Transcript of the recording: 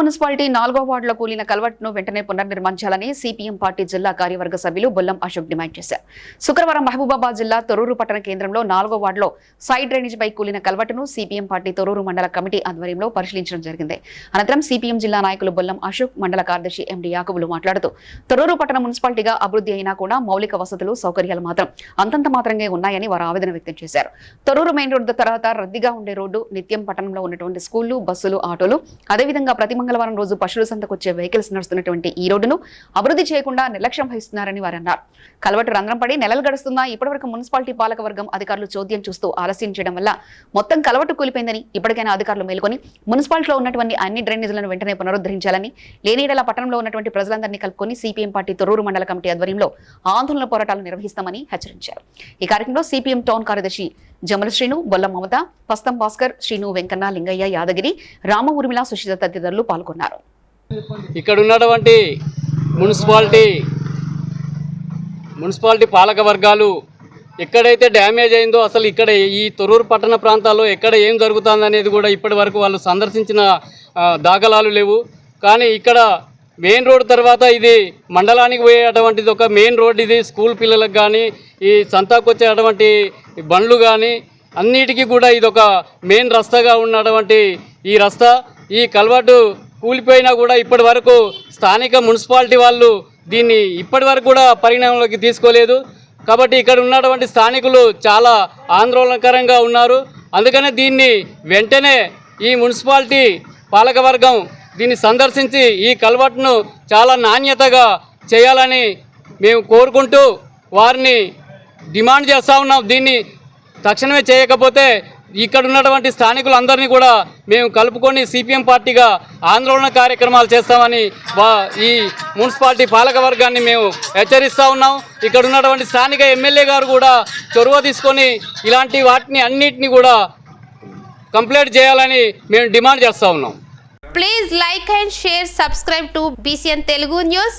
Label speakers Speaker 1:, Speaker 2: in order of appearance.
Speaker 1: Municipality నాలుగో వార్డులో కూలిన కల్వర్ట్ను వెంటనే పునర్నిర్మించాలని సిపిఎం పార్టీ జిల్లా కార్యవర్గ సభ్యులు బొల్లం అశోక్ డిమాండ్ చేశారు. శుక్రవారం మహబూబాబాద్ జిల్లా తొరూరు పట్టణ కేంద్రంలో నాలుగో వార్డులో సైడ్ డ్రైనేజ్ పై కూలిన కల్వర్ట్ను సిపిఎం పార్టీ తొరూరు మండల కమిటీ ఆధ్వర్యంలో పరిశీలించడం జరిగింది. అనంతరం సిపిఎం జిల్లా నాయకులు బొల్లం అశోక్ మండల కార్యదర్శి ఎండి యాకబులు మాట్లాడుతూ తొరూరు పట్టణ మున్సిపాలిటీగా అభివృద్ధి అయినా కూడా మౌలిక వసతులు సౌకర్యాలు మాత్రం అంతంత మాత్రంగా ఉన్నాయని వారు ఆవేదన వ్యక్తం చేశారు. తొరూరు మెయిన్ రోడ్డు తర్వాత రద్దీగా ఉండే రోడ్డు నిత్యం పట్టణంలో ఉన్నటువంటి స్కూళ్ళు బస్సులు ఆటోలు అదేవిధంగా ప్రతిమంగ మంగళవారం రోజు పశువుల సంతకు వచ్చే వెహికల్స్ నడుస్తున్నటువంటి ఈ రోడ్డును అభివృద్ధి చేయకుండా నిర్లక్ష్యం వహిస్తున్నారని వారు అన్నారు. కలవటు రంధ్రం పడి నెలలు గడుస్తున్నా ఇప్పటివరకు మున్సిపాలిటీ పాలకవర్గం అధికారులు చోద్యం చూస్తూ ఆలస్యం చేయడం వల్ల మొత్తం కలవటు కూలిపోయిందని ఇప్పటికైనా అధికారులు మేల్కొని మున్సిపాలిటీలో ఉన్నటువంటి అన్ని డ్రైనేజీలను వెంటనే పునరుద్ధరించాలని లేనిడల పట్టణంలో ఉన్నటువంటి ప్రజలందరినీ కలుపుకొని సిపిఎం పార్టీ తొరూరు మండల కమిటీ ఆధ్వర్యంలో ఆందోళన పోరాటాలు నిర్వహిస్తామని హెచ్చరించారు. ఈ కార్యక్రమంలో సిపిఎం టౌన్ కార్యదర్శి జమల శ్రీను బొల్ల మమత పస్తం భాస్కర్ శ్రీను వెంకన్న లింగయ్య యాదగిరి రామ ఊర్మిళ సుషిత తదితరులు పాల్గొన్నారు.
Speaker 2: ఇక్కడ ఉన్నటువంటి మున్సిపాలిటీ మున్సిపాలిటీ పాలక వర్గాలు ఎక్కడైతే డ్యామేజ్ అయిందో అసలు ఇక్కడ ఈ తొరూరు పట్టణ ప్రాంతాల్లో ఎక్కడ ఏం జరుగుతుందనేది కూడా ఇప్పటి వరకు వాళ్ళు సందర్శించిన దాఖలాలు లేవు. కానీ ఇక్కడ మెయిన్ రోడ్ తర్వాత ఇది మండలానికి పోయేటువంటిది ఒక మెయిన్ రోడ్ ఇది స్కూల్ పిల్లలకు కానీ ఈ సంతాకొచ్చేటువంటి బండ్లు కానీ అన్నిటికీ కూడా ఇది ఒక మెయిన్ రస్తాగా ఉన్నటువంటి ఈ రస్తా. ఈ కల్వర్టు కూలిపోయినా కూడా ఇప్పటి వరకు స్థానిక మున్సిపాలిటీ వాళ్ళు దీన్ని ఇప్పటి వరకు కూడా పరిగణనలోకి తీసుకోలేదు. కాబట్టి ఇక్కడ ఉన్నటువంటి స్థానికులు చాలా ఆందోళనకరంగా ఉన్నారు. అందుకనే దీన్ని వెంటనే ఈ మున్సిపాలిటీ పాలకవర్గం దీన్ని సందర్శించి ఈ కల్వర్ట్ను చాలా నాణ్యతగా చేయాలని మేము కోరుకుంటూ వారిని డిమాండ్ చేస్తూ ఉన్నాం. దీన్ని తక్షణమే చేయకపోతే ఇక్కడ ఉన్నటువంటి స్థానికులందరినీ కూడా మేము కలుపుకొని సిపిఎం పార్టీగా ఆందోళన కార్యక్రమాలు చేస్తామని వా ఈ మున్సిపాలిటీ పాలక వర్గాన్ని మేము హెచ్చరిస్తూ ఉన్నాం. ఇక్కడ ఉన్నటువంటి స్థానిక ఎమ్మెల్యే గారు కూడా చొరవ తీసుకొని ఇలాంటి వాటిని అన్నిటినీ కూడా కంప్లీట్ చేయాలని మేము డిమాండ్ చేస్తూ ఉన్నాం.
Speaker 3: Please like and share subscribe to BCN Telugu news